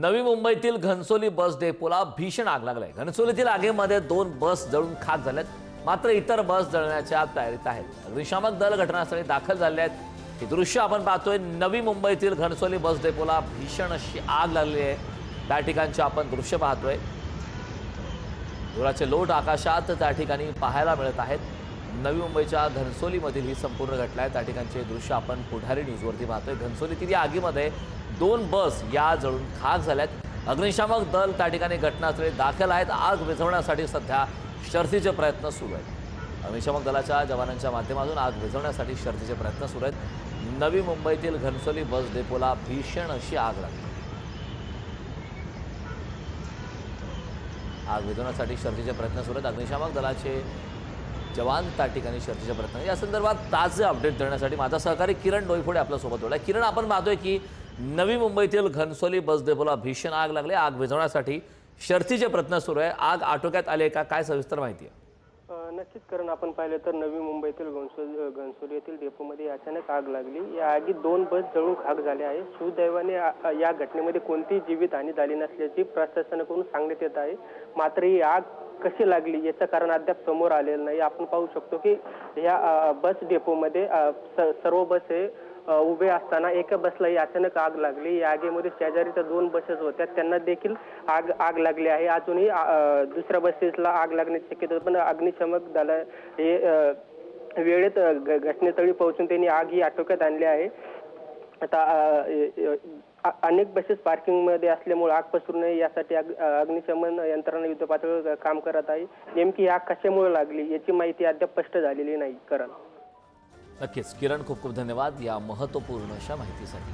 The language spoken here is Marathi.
नवी मुंबईतील घनसोली बस डेपोला भीषण आग लागलाय. घनसोलीतील आगीमध्ये दोन बस जळून खाक झाल्यात. मात्र इतर बस जळण्याच्या तयारीत आहेत. अग्निशामक दल घटनास्थळी दाखल झाले आहेत. हे दृश्य आपण पाहतोय. नवी मुंबईतील घनसोली बस डेपोला भीषण अशी आग लागली आहे. त्या ठिकाणचे आपण दृश्य पाहतोय. धुराचे लोट आकाशात त्या ठिकाणी पाहायला मिळत आहेत. नवी मुंबईच्या घनसोलीमधील ही संपूर्ण घटना आहे. त्या ठिकाणचे दृश्य आपण पुढारी न्यूजवरती पाहतोय. घनसोलीतील या आगीमध्ये दोन बस या जळून खाक झाल्यात. अग्निशामक दल त्या ठिकाणी घटनास्थळी दाखल आहेत. आग विझवण्यासाठी सध्या शर्थीचे प्रयत्न सुरू आहेत. अग्निशामक दलाच्या जवानांच्या माध्यमातून आग विझवण्यासाठी शर्थीचे प्रयत्न सुरू आहेत. नवी मुंबईतील घनसोली बस डेपोला भीषण अशी आग लागली. आग विझवण्यासाठी शर्थीचे प्रयत्न सुरू आहेत. अग्निशामक दलाचे जवान त्या ठिकाणी शर्थीचे प्रयत्न या संदर्भात ताजे अपडेट देण्यासाठी माझा सहकारी किरण डोईफोडे आपल्यासोबत जोडला किरण आपण पाहतोय की नवी मुंबईतील घनसोली बस डेपोला भीषण आग लागली. आग विझवण्यासाठी शर्थीचे प्रयत्न सुरू आहे. आग आटोक्यात आले का? काय सविस्तर माहिती आहे? नक्कीच कारण आपण पाहिलं तर नवी मुंबईतील घनसोली घनसोली येथील डेपोमध्ये अचानक आग लागली. या आगीत दोन बस जळून खाक झाले आहे सुदैवाने या घटनेमध्ये कोणतीही जीवितहानी झाली नसल्याची प्रशासनाकडून सांगण्यात येत आहे. मात्र ही आग कशी लागली याचं कारण अद्याप समोर आलेलं नाही. आपण पाहू शकतो की या बस डेपोमध्ये स- सर्व बस हे उभे असताना एका बसलाही अचानक आग लागली. या आगीमध्ये शेजारीच्या दोन बसेस होत्या. त्यांना देखील आग आग लागली आहे. अजूनही दुसऱ्या बसेसला आग लागण्याची शक्यता पण अग्निशमक दला हे वेळेत घ- घटनास्थळी पोहोचून त्यांनी आग ही आटोक्यात आणली आहे. आता अनेक बसेस पार्किंगमध्ये असल्यामुळे आग पसरू नये यासाठी अग- अग्निशमन यंत्रणा युद्धपातळीवर काम करत आहे. नेमकी आग कशामुळे लागली याची माहिती अद्याप स्पष्ट झालेली नाही. करण. नक्कीच. किरण खूप खूप धन्यवाद या महत्त्वपूर्ण अशा माहितीसाठी.